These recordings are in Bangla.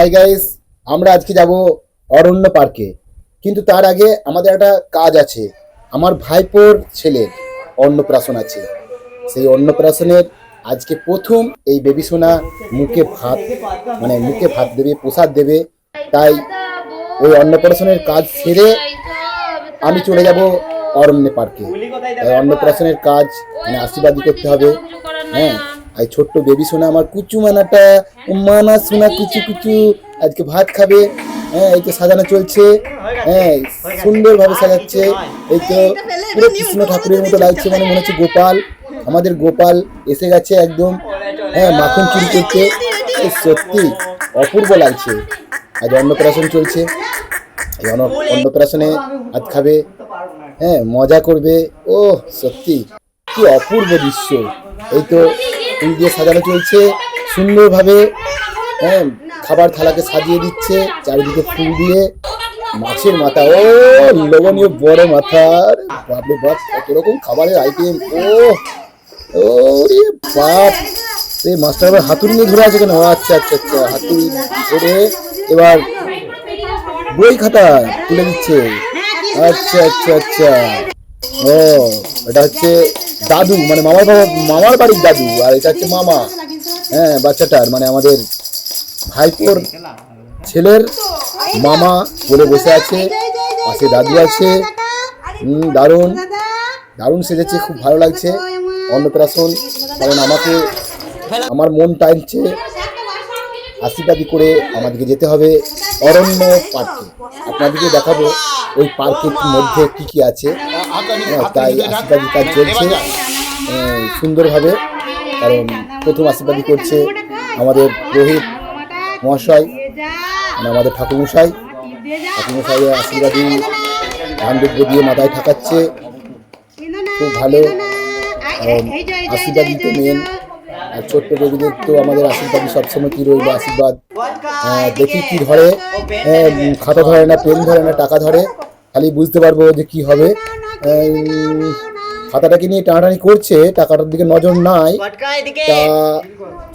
হাই গাইস আমরা আজকে যাব অরণ্য পার্কে কিন্তু তার আগে আমাদের একটা কাজ আছে। আমার ভাইপোর ছেলের অন্নপ্রাশন আছে। সেই অন্নপ্রাশনের আজকে প্রথম এই বেবি সোনা মুখে ভাত মানে মুখে ভাত দেবে, প্রসাদ দেবে। তাই ওই অন্নপ্রাশনের কাজ সেরে আমি চলে যাব অরণ্য পার্কে অন্নপ্রাশনের কাজ মানে আশীর্বাদী করতে হবে। হ্যাঁ আর ছোট্ট বেবি সোনা, আমার কুচু মানাটা মানা সোনা, কুচু কুচু, আজকে ভাত খাবে। হ্যাঁ এই তো সাজানো চলছে। হ্যাঁ সুন্দরভাবে সাজাচ্ছে। এই তো পুরো কৃষ্ণ ঠাকুরের মতো লাগছে মানে মনে হচ্ছে গোপাল। আমাদের গোপাল এসে গেছে একদম। হ্যাঁ মাখন চুরি করতে। সত্যি অপূর্ব লাগছে। আজ অন্নপ্রাশন চলছে। অন্নপ্রাশনে ভাত খাবে। হ্যাঁ মজা করবে। ও সত্যি। কি অপূর্ব দৃশ্য। এই তো ফুল দিয়ে সাজানো চলছে। সুন্দরভাবে হ্যাঁ খাবার থালাকে সাজিয়ে দিচ্ছে, চারিদিকে ফুল দিয়ে। মাছের মাথা, ও, লোভনীয় বড় মাথার বাপরে বাপ, কত রকম খাবারের আইটেম ও ও বাপ। এই মাছটা আবার হাতুড়ি নিয়ে ধরে আছে কেন? আচ্ছা আচ্ছা আচ্ছা হাতুড়ি ধরে এবার বই খাতা তুলে দিচ্ছে। আচ্ছা আচ্ছা আচ্ছা। ও, এটা হচ্ছে দাদু মানে মামার বাবা, মামার বাড়ির দাদু, আর এটা হচ্ছে মামা। হ্যাঁ বাচ্চাটার মানে আমাদের ভাইপোর ছেলের মামা বলে বসে আছে, পাশে দাদু আছে। দারুণ। দারুণ সেজেছে, খুব ভালো লাগছে। অন্নপ্রাশন, কারণ আমাকে আমার মন টাইনছে আশীর্বাদী করে আমাদেরকে যেতে হবে অরণ্য পার্কে। আপনাদেরকে দেখাবো ওই পার্কের মধ্যে কি কি আছে। তাই আশীর্বাদী কাজ চলছে সুন্দরভাবে কারণ প্রথম আশীর্বাদী করছে আমাদের রোহিত মহাশয় মানে আমাদের ঠাকুরমশাই ঠাকুরমশাই আশীর্বাদী ধান দিয়ে মাথায় ঠাকাচ্ছে খুব ভালো কারণ আশীর্বাদই তো মেন আর ছোট্ট বেবিদের তো আমাদের আশীর্বাদই সবসময় কী রইল আশীর্বাদ দেখি কি ধরে হ্যাঁ, খাতা ধরে না পেন ধরে না টাকা ধরে খালি বুঝতে পারব যে কি হবে খাতাটাকে নিয়ে টানাটানি করছে? টাকাটার দিকে নজর নাই। তা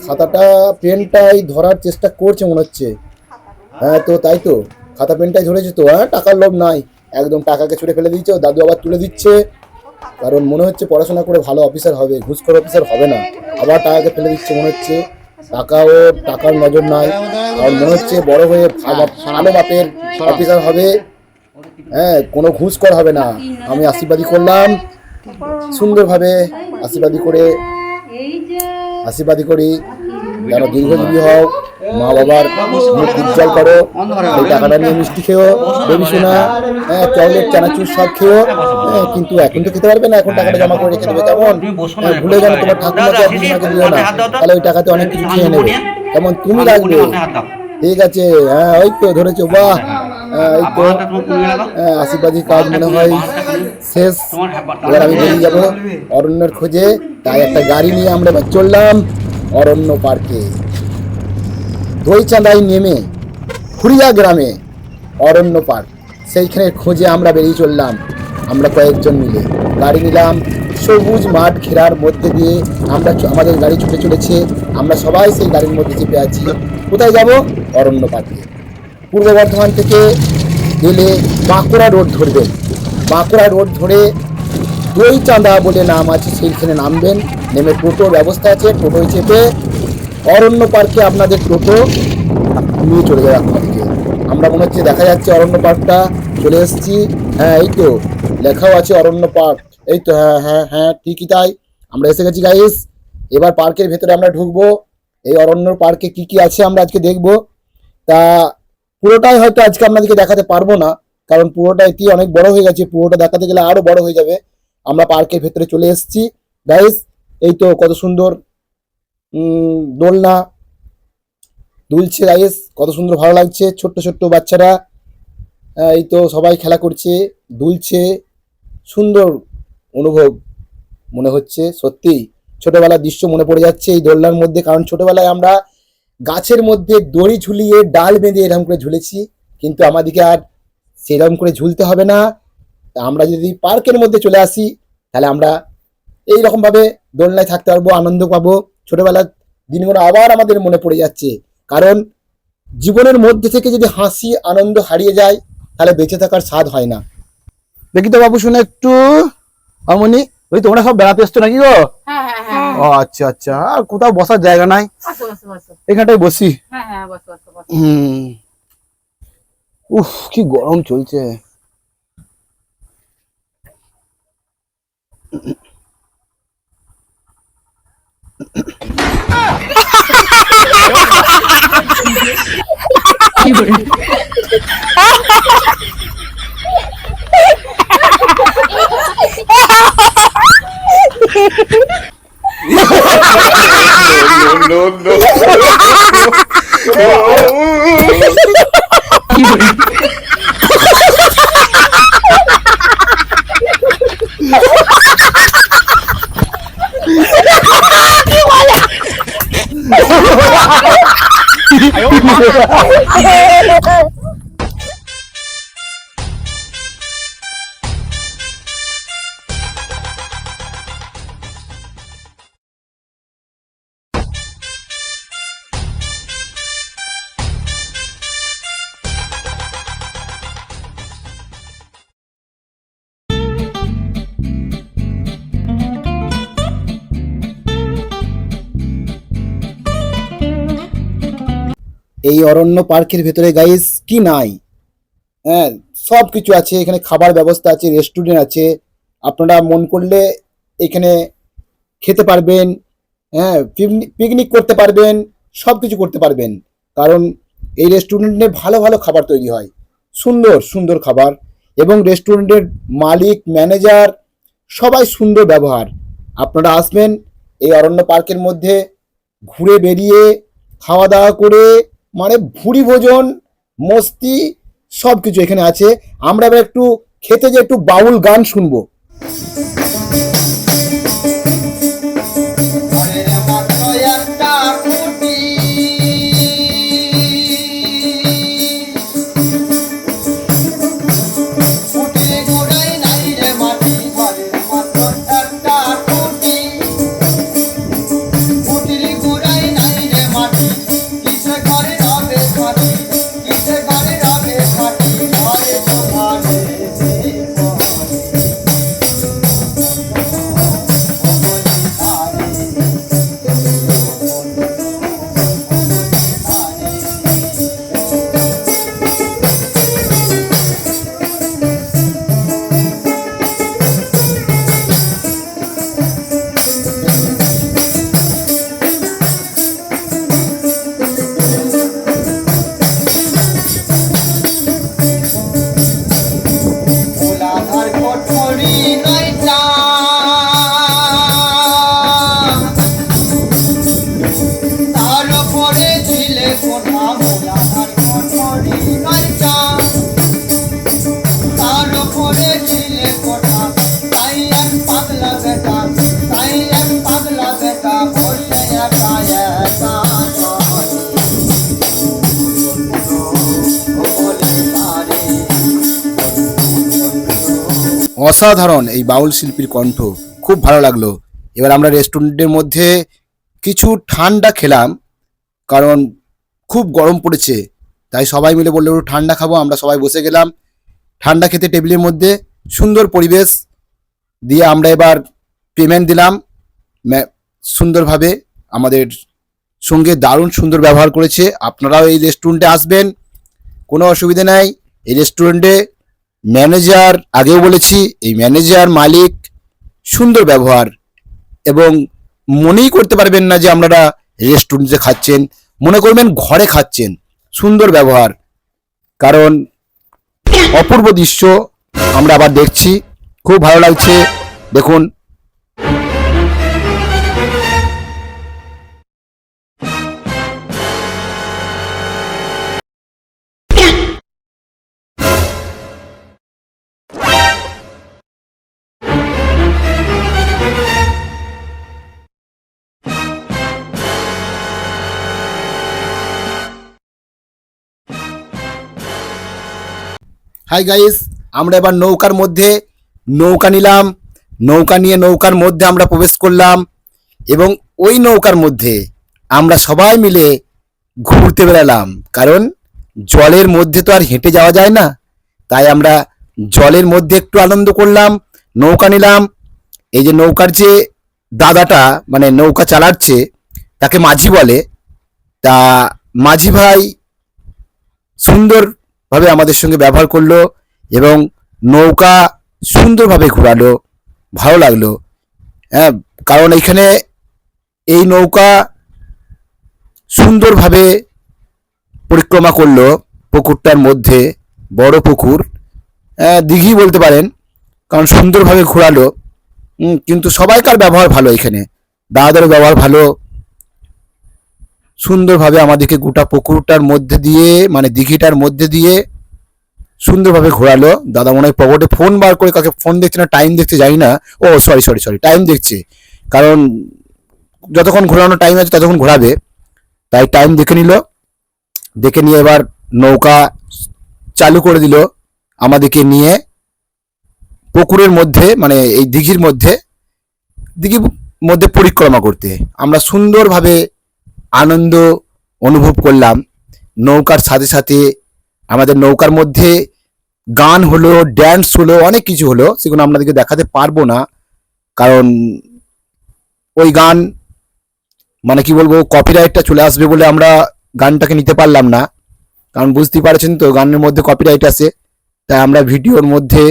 খাতাটা পেনটাই ধরার চেষ্টা করছে মনে হচ্ছে। হ্যাঁ তো তাই তো। খাতা পেনটাই ধরেছে তো হ্যাঁ? টাকার লোভ নাই। একদম টাকাকে ছুড়ে ফেলে দিচ্ছে দাদু আবার তুলে দিচ্ছে। কারণ মনে হচ্ছে পড়াশোনা করে ভালো অফিসার হবে ঘুষখোর অফিসার হবে না। আবার টাকাকে ফেলে দিচ্ছে মনে হচ্ছে। টাকাও টাকার নজর নাই। আর মনে হচ্ছে বড় হয়ে ভালো মাপের অফিসার হবে। হ্যাঁ কোনো ঘুষখোর হবে না। আমি আশীর্বাদী করলাম। সুন্দরভাবে আশীর্বাদী করে আশীর্বাদী করি। যেন দীর্ঘজীবী হও মা বাবার মুখ উজ্জ্বল করো। এই টাকাটা নিয়ে মিষ্টি খেও বেবি সোনা হ্যাঁ চকলেট চানাচুর সব খেও। হ্যাঁ কিন্তু এখন তো খেতে পারবে না এখন টাকাটা জমা করে রেখে দেবে। কেমন? হ্যাঁ, ভুলে গেলে তোমার ঠাকুমাকে বুড়িমাকে দিও না। তাহলে ওই টাকাতে অনেক কিছু খেয়ে নেবে। কেমন? তুমি রাখবে। ঠিক আছে। হ্যাঁ ওই তো ধরেছো বাহ। আশীর্বাদী কাজ মনে হয় শেষ। এবার আমি বেরিয়ে যাব অরণ্যের খোঁজে। তাই একটা গাড়ি নিয়ে আমরা এবার চললাম অরণ্য পার্কে। দইচাঁদায় নেমে খুরিয়া গ্রামে অরণ্য পার্ক। সেইখানে খোঁজে আমরা বেরিয়ে চললাম। আমরা কয়েকজন মিলে গাড়ি নিলাম। সবুজ মাঠ ঘেরার মধ্যে দিয়ে আমরা আমাদের গাড়ি ছুটে চলেছে। আমরা সবাই সেই গাড়ির মধ্যে চেপে আছি। কোথায় যাব? অরণ্য পার্কে। পূর্ব বর্ধমান থেকে গেলে বাঁকুড়া রোড ধরবেন বাঁকুড়া রোড ধরে দই চাঁদা বলে নাম আছে, সেইখানে নামবেন। নেমে টোটোর ব্যবস্থা আছে টোটোয় চেপে অরণ্য পার্কে আপনাদের টোটো নিয়ে চলে যাবে আপনাদেরকে। আমরা মনে হচ্ছে দেখা যাচ্ছে অরণ্য পার্কটা চলে এসেছি। হ্যাঁ এই তো, লেখাও আছে অরণ্য পার্ক। এই তো হ্যাঁ হ্যাঁ হ্যাঁ ঠিকই তাই। আমরা এসে গেছি গাইস এবার পার্কের ভেতরে আমরা ঢুকবো। এই অরণ্য পার্কে কি কি আছে আমরা আজকে দেখব। তা পুরোটাই হয়তো আজকে আপনাদেরকে দেখাতে পারব না, কারণ পুরোটা এটি অনেক বড় হয়ে গেছে, পুরোটা দেখাতে গেলে আরও বড় হয়ে যাবে। আমরা পার্কের ভেতরে চলে এসেছি। গাইস এই তো কত সুন্দর দোলনা। দুলছে গাইস কত সুন্দর ভালো লাগছে, ছোট্ট ছোট্ট বাচ্চারা। এই তো সবাই খেলা করছে, দুলছে। সুন্দর অনুভব মনে হচ্ছে সত্যি ছোটবেলার দৃশ্য মনে পড়ে যাচ্ছে এই দোলনার মধ্যে, কারণ ছোটবেলায় আমরা গাছের মধ্যে দড়ি ঝুলিয়ে ডাল বেঁধে এরকম করে ঝুলেছি কিন্তু আমাদেরকে আর সেরকম করে ঝুলতে হবে না। তা আমরা যদি পার্কের মধ্যে চলে আসি তাহলে আমরা এই রকম ভাবে দোলনায় থাকতে পারব আনন্দ পাবো। ছোটবেলার দিনগুলো আবার আমাদের মনে পড়ে যাচ্ছে। কারণ জীবনের মধ্যে থেকে যদি হাসি আনন্দ হারিয়ে যায় তাহলে বেঁচে থাকার স্বাদ হয় না। দেখি তো বাবু শুনে একটু আমনি ওই তোমরা সব বেড়াতে এসছো নাকি গো? হ্যাঁ হ্যাঁ হ্যাঁ। ও আচ্ছা আচ্ছা। আর কোথাও বসার জায়গা নাই? এখানটায় বসি? হ্যাঁ হ্যাঁ বসো বসো বসো। হুম। উফ কি গরম চলছে। no, no, no. no. এই অরণ্য পার্কের ভেতরে গাইস কি নাই? হ্যাঁ সব কিছু আছে, এখানে খাবার ব্যবস্থা আছে রেস্টুরেন্ট আছে। আপনারা মন করলে এখানে খেতে পারবেন হ্যাঁ পিকনিক করতে পারবেন সব কিছু করতে পারবেন। কারণ এই রেস্টুরেন্টে ভালো ভালো খাবার তৈরি হয়। সুন্দর সুন্দর খাবার। এবং রেস্টুরেন্টের মালিক ম্যানেজার সবাই সুন্দর ব্যবহার। আপনারা আসবেন এই অরণ্য পার্কের মধ্যে, ঘুরে বেরিয়ে খাওয়া দাওয়া করে মানে ভুড়ি ভোজন, মস্তি সব কিছু এখানে আছে। আমরা এবার একটু খেতে যে একটু বাউল গান শুনব। অসাধারণ এই বাউল শিল্পীর কণ্ঠ। খুব ভালো লাগল। এবার আমরা রেস্টুরেন্টের মধ্যে কিছু ঠান্ডা খেলাম, কারণ খুব গরম পড়েছে। তাই সবাই মিলে বলল ঠান্ডা খাব। আমরা সবাই বসে গেলাম। ঠান্ডা খেতে টেবিলের মধ্যে সুন্দর পরিবেশ দিয়ে আমরা এবার পেমেন্ট দিলাম। সুন্দরভাবে আমাদের সঙ্গে দারুণ সুন্দর ব্যবহার করেছে। আপনারাও এই রেস্টুরেন্টে আসবেন, কোনো অসুবিধা নাই। এই রেস্টুরেন্টে ম্যানেজার, আগেও বলেছি, এই ম্যানেজার মালিক সুন্দর ব্যবহার এবং মনেই করতে পারবেন না যে আপনারা রেস্টুরেন্টে খাচ্ছেন, মনে করবেন ঘরে খাচ্ছেন। সুন্দর ব্যবহার। কারণ অপূর্ব দৃশ্য আমরা আবার দেখছি। খুব ভালো লাগছে। দেখুন হাই গাইস আমরা এবার নৌকার মধ্যে নৌকা নিলাম। নৌকা নিয়ে নৌকার মধ্যে আমরা প্রবেশ করলাম এবং ওই নৌকার মধ্যে আমরা সবাই মিলে ঘুরতে বেড়ালাম। কারণ জলের মধ্যে তো আর হেঁটে যাওয়া যায় না। তাই আমরা জলের মধ্যে একটু আনন্দ করলাম, নৌকা নিলাম। এই যে নৌকার যে দাদাটা মানে নৌকা চালাচ্ছে, তাকে মাঝি বলে। তা মাঝি ভাই সুন্দরভাবে আমাদের সঙ্গে ব্যবহার করল এবং নৌকা সুন্দরভাবে ঘোরালো ভালো লাগল। হ্যাঁ কারণ এখানে এই নৌকা সুন্দরভাবে পরিক্রমা করল পুকুরটার মধ্যে বড় পুকুর। হ্যাঁ, দিঘি বলতে পারেন কারণ সুন্দরভাবে ঘোরালো। কিন্তু সবাইকার ব্যবহার ভালো এখানে। দাদাদের ব্যবহার ভালো সুন্দরভাবে আমাদেরকে গোটা পুকুরটার মধ্যে দিয়ে মানে দিঘিটার মধ্যে দিয়ে সুন্দরভাবে ঘোরালো। দাদা মনে হয় পকেটে ফোন বার করে কাকে ফোন দেখছে না টাইম দেখতে জানি না। ও সরি সরি সরি টাইম দেখছে। কারণ যতক্ষণ ঘোরানোর টাইম আছে ততক্ষণ ঘোরাবে। তাই টাইম দেখে নিল। দেখে নিয়ে এবার নৌকা চালু করে দিল আমাদেরকে নিয়ে পুকুরের মধ্যে মানে এই দিঘির মধ্যে দিঘির মধ্যে পরিক্রমা করতে। আমরা সুন্দরভাবে আনন্দ অনুভব করলাম। নৌকার সাথে সাথে আমাদের নৌকার মধ্যে গান হলো ড্যান্স হলো, অনেক কিছু হলো, সেগুলো আপনাদেরকে দেখাতে পারব না। কারণ ওই গান মানে কি বলব কপিরাইটটা চলে আসবে বলে আমরা গানটাকে নিতে পারলাম না। কারণ বুঝতেই পারছেন তো, গানের মধ্যে কপিরাইট আছে। তাই আমরা ভিডিওর মধ্যে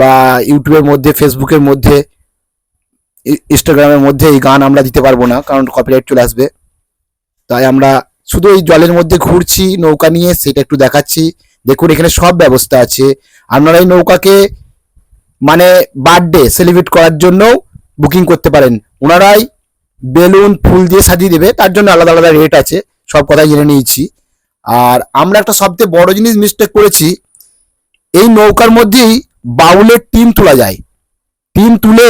বা ইউটিউবের মধ্যে ফেসবুকের মধ্যে ইনস্টাগ্রামের মধ্যে এই গান আমরা দিতে পারব না, কারণ কপিরাইট চলে আসবে। তাই আমরা শুধু এই জলের মধ্যে ঘুরছি, নৌকা নিয়ে সেটা একটু দেখাচ্ছি। দেখুন, এখানে সব ব্যবস্থা আছে। আপনারা এই নৌকাকে মানে বার্থডে সেলিব্রেট করার জন্য বুকিং করতে পারেন। ওনারাই বেলুন, ফুল দিয়ে সাজিয়ে দেবে, তার জন্য আলাদা আলাদা রেট আছে, সব কথাই জেনে নিয়েছি। আর আমরা একটা সবথেকে বড় জিনিস মিস্টেক করেছি, এই নৌকার মধ্যেই বাউলের টিম তোলা যায়। টিম তুলে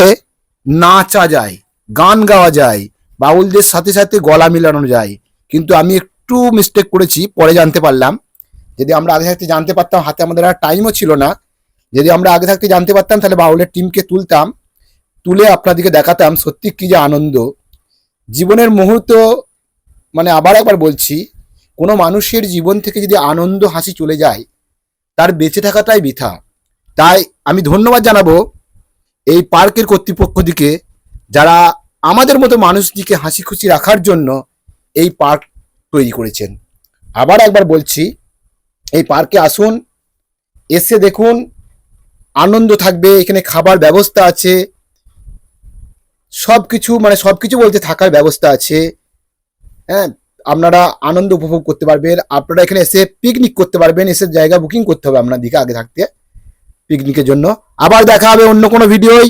নাচা যায়, গান গাওয়া যায়, বাউলদের সাথে সাথে গলা মিলানো যায়। কিন্তু আমি একটু মিস্টেক করেছি, পরে জানতে পারলাম। যদি আমরা আগে থাকতে জানতে পারতাম, হাতে আমাদের আর টাইমও ছিল না। যদি আমরা আগে থাকতে জানতে পারতাম, তাহলে বাউলের টিমকে তুলতাম, তুলে আপনাদেরকে দেখাতাম সত্যি কি যে আনন্দ। জীবনের মুহূর্ত মানে আবার একবার বলছি, কোনো মানুষের জীবন থেকে যদি আনন্দ, হাসি চলে যায়, তার বেঁচে থাকাটাই বৃথা। তাই আমি ধন্যবাদ জানাব এই পার্কের কর্তৃপক্ষ দিকে, যারা আমাদের মতো মানুষটিকে হাসি খুশি রাখার জন্য এই পার্ক তৈরি করেছেন। আবার একবার বলছি, এই পার্কে আসুন, এসে দেখুন, আনন্দ থাকবে, এখানে খাবার ব্যবস্থা আছে সব কিছু মানে সব কিছু বলতে থাকার ব্যবস্থা আছে। হ্যাঁ আপনারা আনন্দ উপভোগ করতে পারবেন, আপনারা এখানে এসে পিকনিক করতে পারবেন, এসে জায়গা বুকিং করতে হবে আপনার দিকে আগে থাকতে পিকনিকের জন্য। আবার দেখা হবে অন্য কোনো ভিডিওই